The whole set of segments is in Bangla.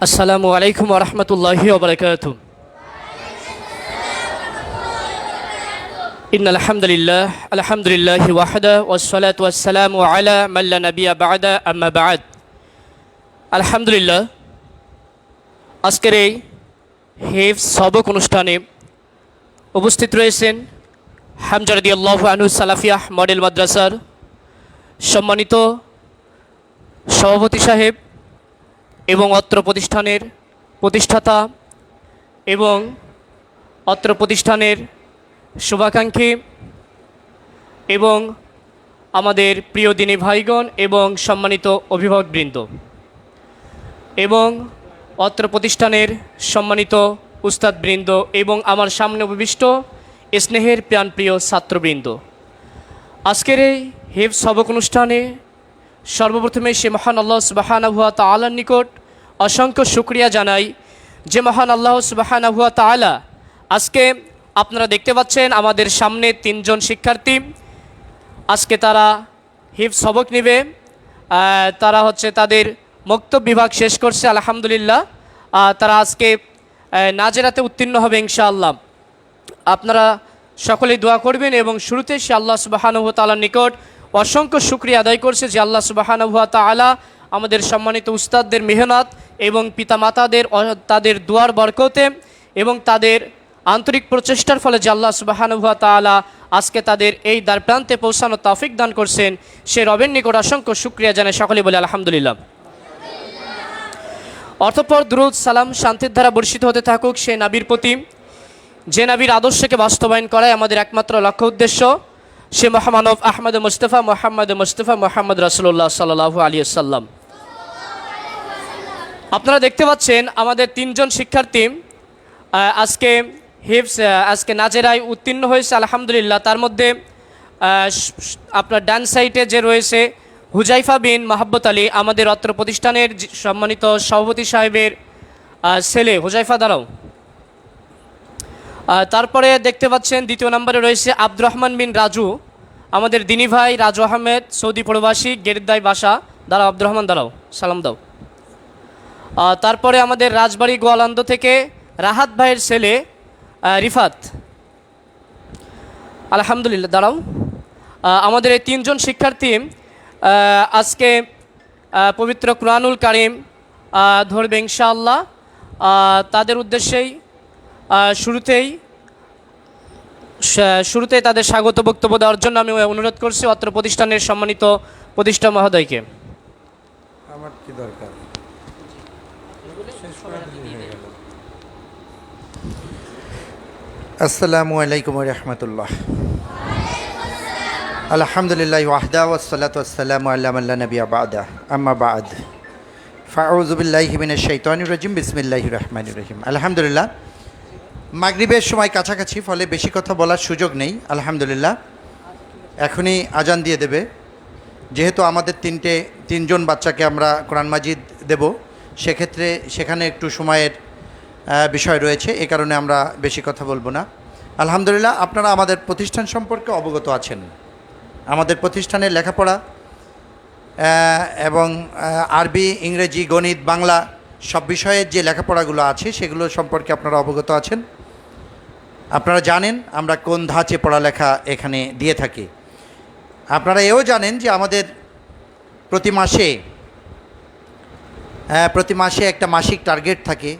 আসসালামু আলাইকুম রহমতুল্লাহি ওবরাকাত إن الحمد لله الحمد لله وحده والصلاة والسلام على من لا نبي بعد أما بعد الحمد لله আজকের এই হেফ সবক অনুষ্ঠানে উপস্থিত রয়েছেন হামজারদি আল্লাহ আনু সালাফিয়াহ মডেল মাদ্রাসার সম্মানিত সভাপতি সাহেব এবং অত্র প্রতিষ্ঠানের প্রতিষ্ঠাতা এবং অত্র প্রতিষ্ঠানের শুভাকাঙ্ক্ষী এবং আমাদের প্রিয় দিনী ভাইগণ এবং সম্মানিত অভিভাবকবৃন্দ এবং অত্র প্রতিষ্ঠানের সম্মানিত উস্তাদবৃন্দ এবং আমার সামনে উপবিষ্ট স্নেহের প্রাণপ্রিয় ছাত্রবৃন্দ। আজকের এই হেফ সবক অনুষ্ঠানে সর্বপ্রথমে সে মহান আল্লাহ সুবাহানাহুয়া তালার নিকট অসংখ্য শুক্রিয়া জানাই যে মহান আল্লাহ সুবাহানাহুয়া তালা আজকে আপনারা দেখতে পাচ্ছেন আমাদের সামনে তিনজন শিক্ষার্থী। আজকে তারা হিফ সবক নেবে। তারা হচ্ছে তাদের মক্তব বিভাগ শেষ করছে, আলহামদুলিল্লাহ। তারা আজকে নাজেরাতে উত্তীর্ণ হবে ইনশাআল্লাহ। আপনারা সকলেই দোয়া করবেন এবং শুরুতে সে আল্লাহ সুবাহানুহ তালার নিকট অসংখ্য শুক্রিয়া আদায় করছে যে আল্লাহ সুবাহানুহ তালা আমাদের সম্মানিত উস্তাদদের মেহনত এবং পিতামাতাদের তাদের দুয়ার বরকতে এবং তাদের আন্তরিক প্রচেষ্টার ফলে যে সুবাহানুহ তালা আজকে তাদের এই দ্বার প্রান্তে পৌঁছানো তৌফিক দান করছেন, সে রবের নিকট অসংখ্য শুক্রিয়া জানায় সকলে বলে আলহামদুলিল্লাহ। অর্থপর দুরুদ, সালাম, শান্তির দ্বারা বর্ষিত হতে থাকুক সে নাবির প্রতি। যে নাবির আদর্শকে বাস্তবায়ন করাই আমাদের একমাত্র লক্ষ্য উদ্দেশ্য। সে মহামানব আহমদ মুস্তফা, মোহাম্মদ মুস্তফা, মোহাম্মদ রসুল্লাহ সাল্লাহ আলী সাল্লাম আপনারা দেখতে পাচ্ছেন আমাদের তিনজন শিক্ষার্থী আজকে হিপস আজকে নাজেরায় উত্তীর্ণ হয়েছে, আলহামদুলিল্লাহ। তার মধ্যে আপনার ডান সাইটে যে রয়েছে হুজাইফা বিন মাহাব্বত আলী, আমাদের অত্র প্রতিষ্ঠানের সম্মানিত সভাপতি সাহেবের ছেলে। হুজাইফা, দাঁড়াও। তারপরে দেখতে পাচ্ছেন দ্বিতীয় নম্বরে রয়েছে আব্দুর রহমান বিন রাজু, আমাদের দিনী ভাই রাজু আহমেদ, সৌদি প্রবাসী, গেরদাই বাসা। দাঁড়াও, আব্দুর রহমান, দাঁড়াও। সালাম দাও। তারপরে আমাদের রাজবাড়ি গোয়ালন্দ থেকে রাহাত ভাইয়ের ছেলে রিফাত। আলহামদুলিল্লাহ, দাঁড়াও। আমাদের এই তিনজন শিক্ষার্থী আজকে পবিত্র কুরআনুল কারিম ধরবে ইনশাআল্লাহ। তাদের উদ্দেশ্যেই শুরুতেই, শা- শুরুতেই তাদের স্বাগত বক্তব্য দেওয়ার জন্য আমি অনুরোধ করছি অত্র প্রতিষ্ঠানের সম্মানিত প্রতিষ্ঠা মহোদয়কে। আমার কি দরকার? আসসালামু আলাইকুম রহমতুল্লাহ। আলহামদুলিল্লাহ ওয়াহদা ওয়াসালাত ওয়াসালামু আল্লাহ নবী আবাদা আম্মা বাদ। ফাউজুবিল্লাহি মিনাশ শাইতানির রাজিম। বিসমিল্লাহির রহমানির রহিম। আলহামদুলিল্লাহ, মাগরিবের সময় কাছাকাছি, ফলে বেশি কথা বলার সুযোগ নেই। আলহামদুলিল্লাহ, এখনই আজান দিয়ে দেবে। যেহেতু আমাদের তিনটে, তিনজন বাচ্চাকে আমরা কোরআন মাজিদ দেব, সেক্ষেত্রে সেখানে একটু সময়ের বিষয় রয়েছে, এ কারণে আমরা বেশি কথা বলব না। আলহামদুলিল্লাহ, আপনারা আমাদের প্রতিষ্ঠান সম্পর্কে অবগত আছেন। আমাদের প্রতিষ্ঠানের লেখাপড়া এবং আরবি, ইংরেজি, গণিত, বাংলা সব বিষয়ের যে লেখাপড়াগুলো আছে, সেগুলো সম্পর্কে আপনারা অবগত আছেন। আপনারা জানেন আমরা কোন ধাঁচে পড়ালেখা এখানে দিয়ে থাকি। আপনারা এও জানেন যে আমাদের প্রতি মাসে প্রতি মাসে একটা মাসিক টার্গেট থাকে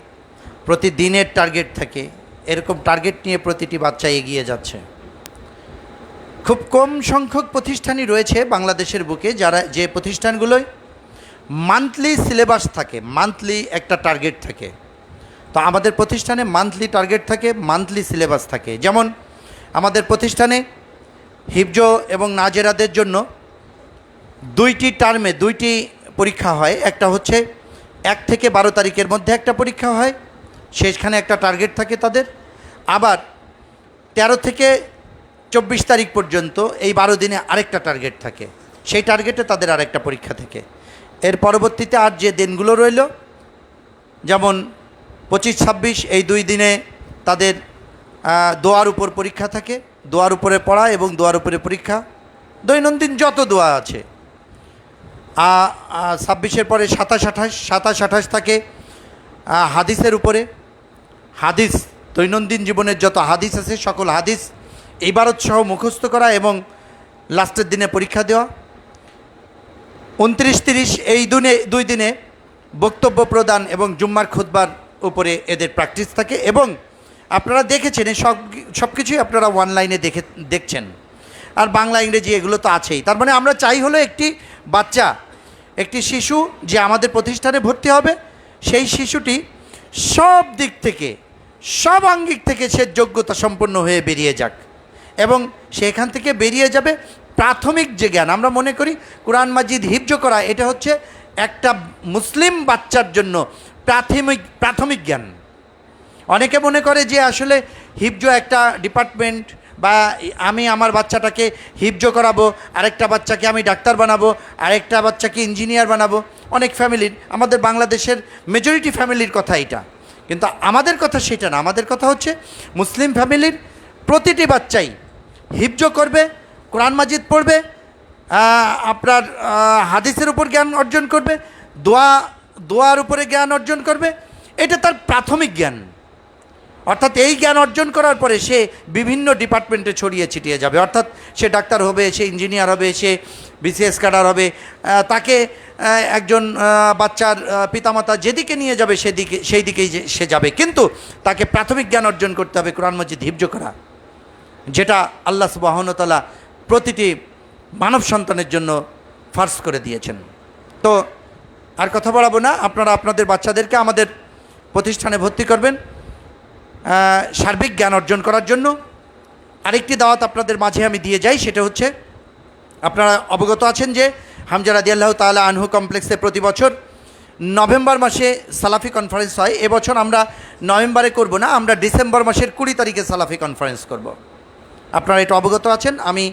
প্রতিদিনের টার্গেট থাকে। এরকম টার্গেট নিয়ে প্রতিটি বাচ্চা এগিয়ে যাচ্ছে। খুব কম সংখ্যক প্রতিষ্ঠানই রয়েছে বাংলাদেশের বুকে যারা যে প্রতিষ্ঠানগুলোয় মান্থলি সিলেবাস থাকে মান্থলি একটা টার্গেট থাকে। তো আমাদের প্রতিষ্ঠানে মান্থলি টার্গেট থাকে মান্থলি সিলেবাস থাকে। যেমন আমাদের প্রতিষ্ঠানে হিফজ এবং নাজেরাদের জন্য দুইটি টার্মে দুইটি পরীক্ষা হয়। একটা হচ্ছে এক থেকে বারো তারিখের মধ্যে একটা পরীক্ষা হয়। সেখানে একটা টার্গেট থাকে তাদের। আবার তেরো থেকে চব্বিশ তারিখ পর্যন্ত এই বারো দিনে আরেকটা টার্গেট থাকে। সেই টার্গেটে তাদের আরেকটা পরীক্ষা থাকে। এর পরবর্তীতে আর যে দিনগুলো রইল, যেমন পঁচিশ, ছাব্বিশ, এই দুই দিনে তাদের দোয়ার উপর পরীক্ষা থাকে। দোয়ার উপরে পড়া এবং দোয়ার উপরে পরীক্ষা। দৈনন্দিন যত দোয়া আছে ছাব্বিশের পরে সাতাশ, আঠাশ সাতাশ, আঠাশ থাকে হাদিসের উপরে। হাদিস, দৈনন্দিন জীবনের যত হাদিস আছে, সকল হাদিস, ইবারত সহ মুখস্থ করা এবং লাস্টের দিনে পরীক্ষা দেওয়া। উনত্রিশ তিরিশ এই দিনে, দুই দিনে বক্তব্য প্রদান এবং জুম্মার খুতবার উপরে এদের প্র্যাকটিস থাকে এবং আপনারা দেখেছেন, এই সব সব কিছুই আপনারা অনলাইনে দেখে, দেখছেন। আর বাংলা, ইংরেজি এগুলো তো আছেই। তার মানে আমরা চাই হলো একটি বাচ্চা, একটি শিশু যে আমাদের প্রতিষ্ঠানে ভর্তি হবে, সেই শিশুটি সব দিক থেকে সব আঙ্গিক থেকে সে যোগ্যতা সম্পন্ন হয়ে বেরিয়ে যাক। এবং সেখান থেকে বেরিয়ে যাবে প্রাথমিক যে জ্ঞান। আমরা মনে করি কোরআন মাজিদ হিফজ করা, এটা হচ্ছে একটা মুসলিম বাচ্চার জন্য প্রাথমিক প্রাথমিক জ্ঞান। অনেকে মনে করে যে আসলে হিফজ একটা ডিপার্টমেন্ট বা আমি আমার বাচ্চাটাকে হিফজ করাবো, আরেকটা বাচ্চাকে আমি ডাক্তার বানাবো, আরেকটা বাচ্চাকে ইঞ্জিনিয়ার বানাবো। অনেক ফ্যামিলির, আমাদের বাংলাদেশের মেজরিটি ফ্যামিলির কথা এটা। কিন্তু আমাদের কথা সেটা না। আমাদের কথা হচ্ছে মুসলিম ফ্যামিলির প্রতিটি বাচ্চাই হিফজ করবে, কোরআন মাজিদ পড়বে আপনার হাদিসের উপর জ্ঞান অর্জন করবে, দোয়া, দোয়ার উপরে জ্ঞান অর্জন করবে। এটা তার প্রাথমিক জ্ঞান। অর্থাৎ এই জ্ঞান অর্জন করার পরে সে বিভিন্ন ডিপার্টমেন্টে ছড়িয়ে ছিটিয়ে যাবে। অর্থাৎ সে ডাক্তার হবে, সে ইঞ্জিনিয়ার হবে, সে বিসিএস ক্যাডার হবে তাকে একজন বাচ্চার পিতামাতা যেদিকে নিয়ে যাবে সেদিকে সেই দিকেই যে- সে যাবে। কিন্তু তাকে প্রাথমিক জ্ঞান অর্জন করতে হবে কোরআন মজিদ হিফজ করা, যেটা আল্লাহ সুবাহনতালা প্রতিটি মানব সন্তানের জন্য ফার্স করে দিয়েছেন। তো আর কথা বাড়াবো না, আপনারা আপনাদের বাচ্চাদেরকে আমাদের প্রতিষ্ঠানে ভর্তি করবেন সার্বিক জ্ঞান অর্জন করার জন্য। আরেকটি দাওয়াত আপনাদের মাঝে আমি দিয়ে যাই, সেটা হচ্ছে, আপনারা অবগত আছেন যে হামজা আল্লাহ তালা আনহু কমপ্লেক্সে প্রতি বছর নভেম্বর মাসে সালাফি কনফারেন্স হয় এবছর আমরা নভেম্বরে করব না, আমরা ডিসেম্বর মাসের কুড়ি তারিখে সালাফি কনফারেন্স করব। আপনারা এটা অবগত আছেন, আমি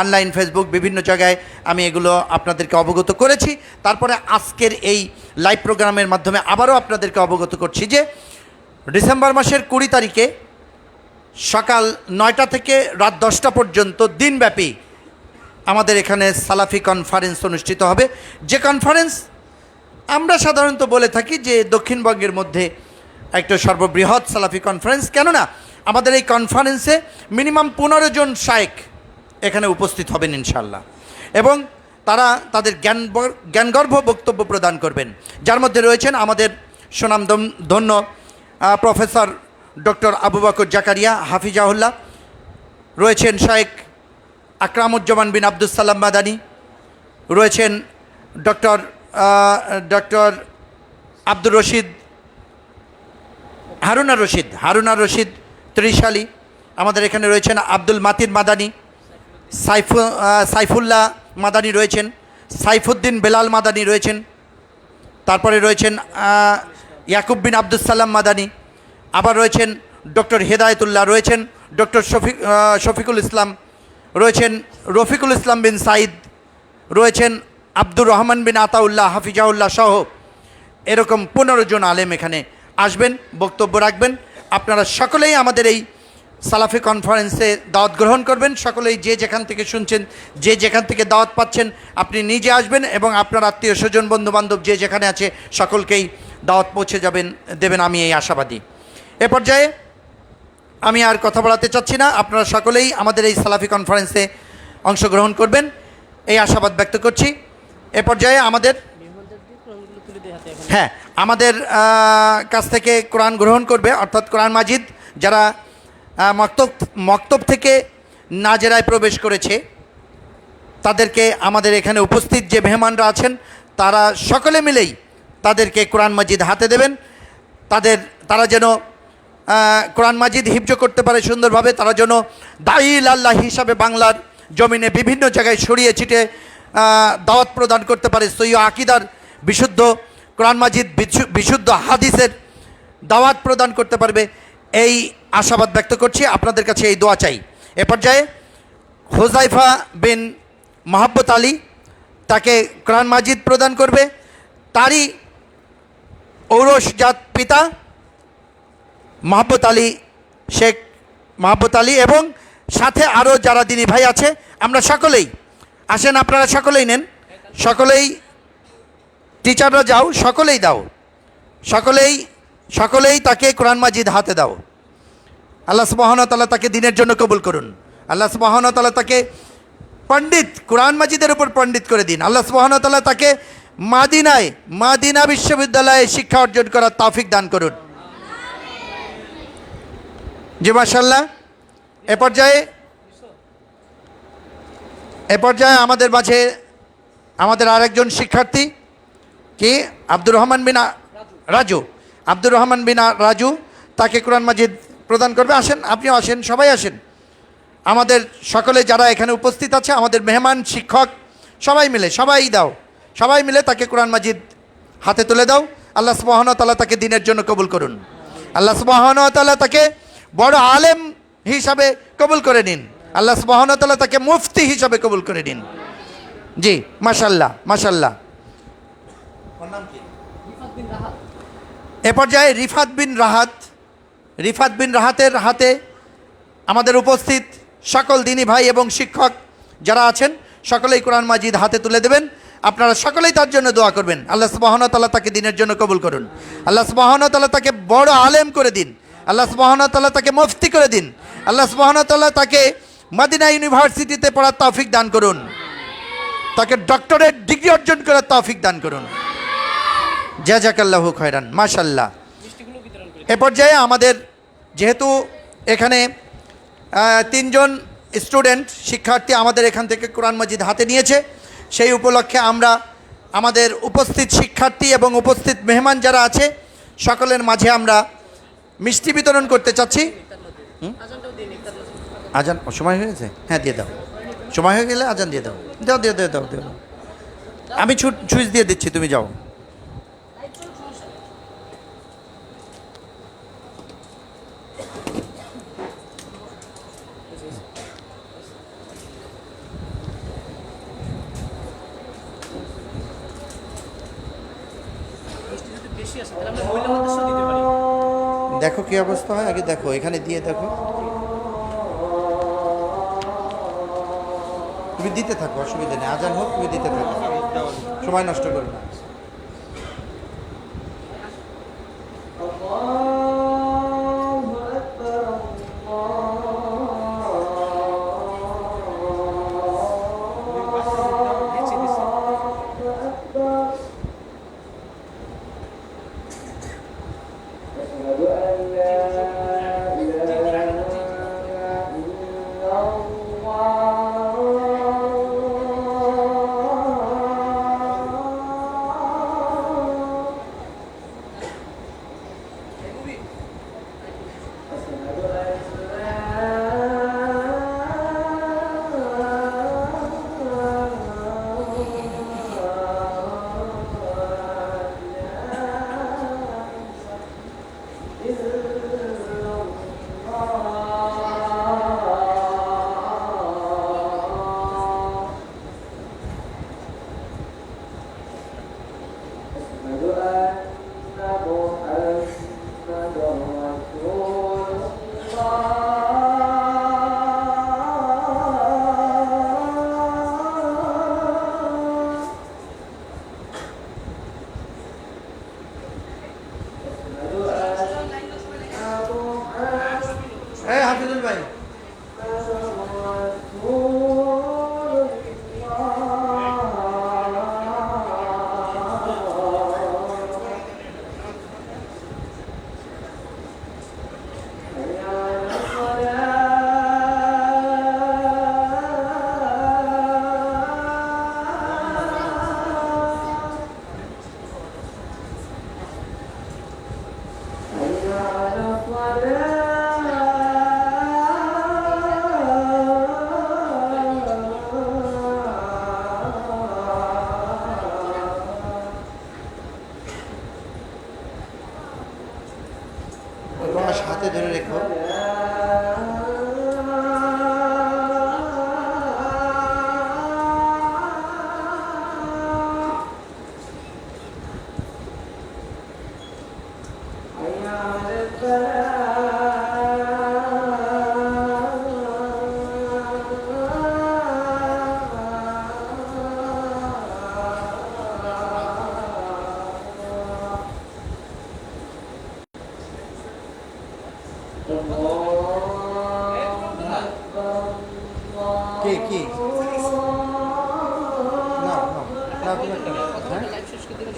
অনলাইন ফেসবুক বিভিন্ন জায়গায় আমি এগুলো আপনাদেরকে অবগত করেছি তারপরে আজকের এই লাইভ প্রোগ্রামের মাধ্যমে আবারও আপনাদেরকে অবগত করছি যে, ডিসেম্বর মাসের কুড়ি তারিখে সকাল নয়টা থেকে রাত দশটা পর্যন্ত দিনব্যাপী আমাদের এখানে সালাফি কনফারেন্স অনুষ্ঠিত হবে। যে কনফারেন্স আমরা সাধারণত বলে থাকি যে দক্ষিণবঙ্গের মধ্যে একটা সর্ববৃহৎ সালাফি কনফারেন্স কেননা, আমাদের এই কনফারেন্সে মিনিমাম পনেরো জন শায়েক এখানে উপস্থিত হবেন ইনশাল্লাহ এবং তারা তাদের জ্ঞান জ্ঞানগর্ভ বক্তব্য প্রদান করবেন। যার মধ্যে রয়েছেন আমাদের সুনাম ধন্য প্রফেসর ডক্টর আবু বকর জাকারিয়া, হাফিজাহুল্লাহ। রয়েছেন শায়েক আকরামুজ্জামান বিন আব্দুল সালাম মাদানি, রয়েছেন ডক্টর ডক্টর আব্দুর রশিদ, হারুনা রশিদ হারুনা রশিদ ত্রিশালী, আমাদের এখানে রয়েছেন আব্দুল মাতিন মাদানি, সাইফু সাইফুল্লাহ মাদানি রয়েছেন, সাইফুদ্দিন বেলাল মাদানি রয়েছেন, তারপরে রয়েছেন ইয়াকুব বিন আব্দুল সালাম মাদানি, আবার রয়েছেন ডক্টর হেদায়তুল্লাহ রয়েছেন, ডক্টর শফিক শফিকুল ইসলাম রয়েছেন রফিকুল ইসলাম বিন সাইদ রয়েছেন আব্দুর রহমান বিন আতাউল্লাহ হাফিজাউল্লাহ সহ এরকম পনেরো জন আলেম এখানে আসবেন, বক্তব্য রাখবেন। আপনারা সকলেই আমাদের এই সালাফি কনফারেন্সে দাওয়াত গ্রহণ করবেন। সকলেই যে যেখান থেকে শুনছেন, যে যেখান থেকে দাওয়াত পাচ্ছেন, আপনি নিজে আসবেন এবং আপনার আত্মীয় স্বজন বন্ধু বান্ধব যে যেখানে আছে, সকলকেই দাওয়াত পৌঁছে যাবেন, দেবেন, আমি এই আশাবাদী। এ পর্যায়ে আমি আর কথা বলাতে চাচ্ছি না। আপনারা সকলেই আমাদের এই সালাফি কনফারেন্সে অংশগ্রহণ করবেন। এই আশাবাদ ব্যক্ত করছি। এ পর্যায়ে আমাদের হ্যাঁ আমাদের কাছ থেকে কোরআন গ্রহণ করবে, অর্থাৎ কোরআন মাজিদ, যারা মক্তব মক্তব থেকে নাজেরায় প্রবেশ করেছে, তাদেরকে আমাদের এখানে উপস্থিত যে মেহমানরা আছেন, তারা সকলে মিলেই তাদেরকে কোরআন মাজিদ হাতে দেবেন। তাদের, তারা যেন কোরআন মাজিদ হিফজ করতে পারে সুন্দরভাবে, তারা যেন দাইল আল্লাহ হিসাবে বাংলার জমিনে বিভিন্ন জায়গায় ছড়িয়ে ছিটে দাওয়াত প্রদান করতে পারে। সৈয় আকিদার বিশুদ্ধ, কোরআন মাজিদ বিশু- বিশুদ্ধ হাদিসের দাওয়াত প্রদান করতে পারবে। এই আশাবাদ ব্যক্ত করছি, আপনাদের কাছে এই দোয়া চাই। এ পর্যায়ে হোজাইফা বিন মাহাব্বত আলী তাকে কোরআন মাজিদ প্রদান করবে। তারই ঔরসজাত পিতা মাহবুত আলী শেখ মাহবুত আলী এবং সাথে আরও যারা দিনী ভাই আছে, আমরা সকলেই, আসেন আপনারা সকলেই নেন, সকলেই টিচাররা যাও, সকলেই দাও, সকলেই সকলেই তাকে কোরআন মাজিদ হাতে দাও। আল্লাহ সুবাহনতাল্লাহ তাকে দিনের জন্য কবুল করুন। আল্লাহ সুবাহনতাল্লাহ তাকে পণ্ডিত, কোরআন মাজিদের উপর পণ্ডিত করে দিন। আল্লাহ সুবাহনতাল্লাহ তাকে মাদিনায়, মাদিনা বিশ্ববিদ্যালয়ে শিক্ষা অর্জন করার তাফিক দান করুন। জি মাসাল্লাহ এ পর্যায়ে এ পর্যায়ে আমাদের মাঝে আমাদের আরেকজন শিক্ষার্থী কি? আব্দুর রহমান বিনা রাজু। আব্দুর রহমান বিনা রাজু তাকে কোরআন মাজিদ প্রদান করবে। আসেন, আপনিও আসেন, সবাই আসেন। আমাদের সকলে যারা এখানে উপস্থিত আছে, আমাদের মেহমান, শিক্ষক, সবাই মিলে, সবাই দাও। সবাই মিলে তাকে কোরআন মাজিদ হাতে তুলে দাও। আল্লাহ সুবাহনতাল্লাহ তাকে দিনের জন্য কবুল করুন। আল্লাহ সুবাহনতাল্লাহ তাকে বড় আলেম হিসাবে কবুল করে নিন। আল্লাহ সুবাহনতাল্লাহ তাকে মুফতি হিসাবে কবুল করে নিন। জি মাশাল্লাহ মাশাল্লাহ এ পর্যায়ে রিফাত বিন রাহাত, রিফাত বিন রাহাতের হাতে আমাদের উপস্থিত সকল দিনী ভাই এবং শিক্ষক যারা আছেন, সকলেই কোরআন মাজিদ হাতে তুলে দেবেন। আপনারা সকলেই তার জন্য দোয়া করবেন। আল্লাহ সুবাহনতাল্লাহ তাকে দিনের জন্য কবুল করুন। আল্লাহ সুবাহনতাল্লাহ তাকে বড় আলেম করে দিন। আল্লাহ সুবাহনতাল্লাহ তাকে মুফতি করে দিন। আল্লাহ সুবাহনতাল্লাহ তাকে মাদিনা ইউনিভার্সিটিতে পড়ার তৌফিক দান করুন। তাকে ডক্টরেট ডিগ্রি অর্জন করার তৌফিক দান করুন। জাজাকাল্লাহ খয়রান মাশাল্লাহ এ পর্যায়ে আমাদের যেহেতু এখানে তিনজন স্টুডেন্ট শিক্ষার্থী আমাদের এখান থেকে কোরআন মাজিদ হাতে নিয়েছে। সেই উপলক্ষে আমরা আমাদের উপস্থিত শিক্ষার্থী এবং উপস্থিত মেহমান যারা আছে সকলের মাঝে আমরা মিষ্টি বিতরণ করতে চাচ্ছি? আজান সময় হয়ে গেছে? হ্যাঁ দিয়ে দাও। সময় হয়ে গেলে আজান দিয়ে দাও। দাও, দিয়ে দাও দাও দাও। আমি ছুট সুইচ দিয়ে দিচ্ছি, তুমি যাও দেখো কি অবস্থা হয়? আগে দেখো, এখানে দিয়ে দেখো। তুমি দিতে থাকো, অসুবিধা নেই। আজান হোক, তুমি দিতে থাকো। সময় নষ্ট করবে না।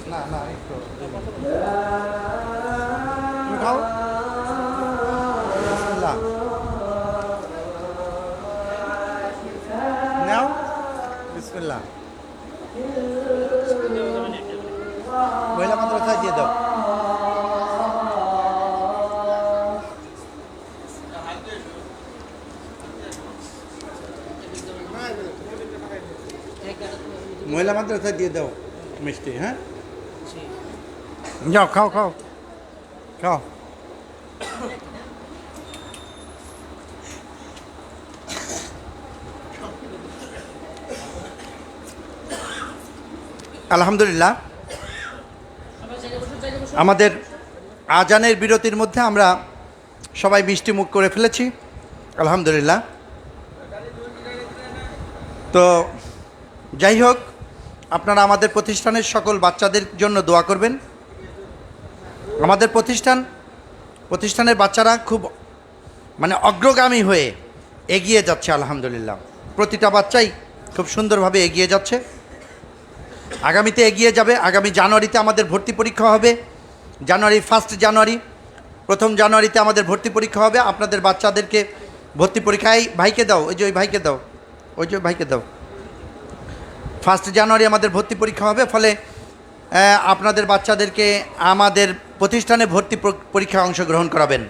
না না একটা হ্যাঁ? খাও নাও বিসমিল্লাহ মহিলা মাদ্রাসায় দাও মহিলা মাদ্রাসায় দিয়ে দাও মিষ্টি হ্যাঁ? যাও খাও খাও। খাও। আলহামদুলিল্লাহ। আমাদের আজানের বিরতির মধ্যে আমরা সবাই মিষ্টি মুখ করে ফেলেছি। আলহামদুলিল্লাহ। তো যাই হোক আপনারা আমাদের প্রতিষ্ঠানের সকল বাচ্চাদের জন্য দোয়া করবেন। আমাদের প্রতিষ্ঠান, প্রতিষ্ঠানের বাচ্চারা খুব মানে অগ্রগামী হয়ে এগিয়ে যাচ্ছে আলহামদুলিল্লাহ। প্রতিটা বাচ্চাই খুব সুন্দরভাবে এগিয়ে যাচ্ছে। আগামীতে এগিয়ে যাবে, আগামী জানুয়ারিতে আমাদের ভর্তি পরীক্ষা হবে। জানুয়ারি ফার্স্ট জানুয়ারি, প্রথম জানুয়ারিতে আমাদের ভর্তি পরীক্ষা হবে। আপনাদের বাচ্চাদেরকে ভর্তি পরীক্ষায়, ভাইকে দাও, ওই যে ওই ভাইকে দাও, ওই যে ভাইকে দাও। ফার্স্ট জানুয়ারি আমাদের ভর্তি পরীক্ষা হবে, ফলে আপনাদের বাচ্চাদেরকে আমাদের প্রতিষ্ঠানে ভর্তি প্র- পরীক্ষায় অংশগ্রহণ করাবেন।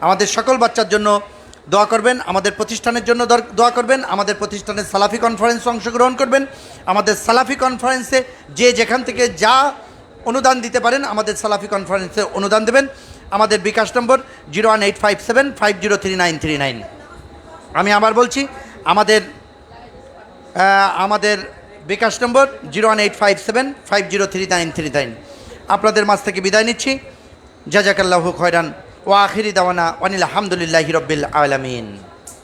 আমাদের সকল বাচ্চার জন্য দোয়া করবেন, আমাদের প্রতিষ্ঠানের জন্য দোয়া করবেন, আমাদের প্রতিষ্ঠানের সালাফি কনফারেন্সে অংশগ্রহণ করবেন, আমাদের সালাফি কনফারেন্সে যে যেখান থেকে যা অনুদান দিতে পারেন, আমাদের সালাফি কনফারেন্সে অনুদান দেবেন। আমাদের bKash number zero one eight five seven five zero three nine three nine. আমি আবার বলছি, আমাদের আমাদের bKash number zero one eight five seven five zero three nine three nine. আপনাদের মাছ থেকে বিদায় নিচ্ছি। জাজাকাল্লাহু খয়রান ও আখিরি দাওয়ানা ওয়ানিল আহমদুলিল্লাহ রব্বিল আলামিন।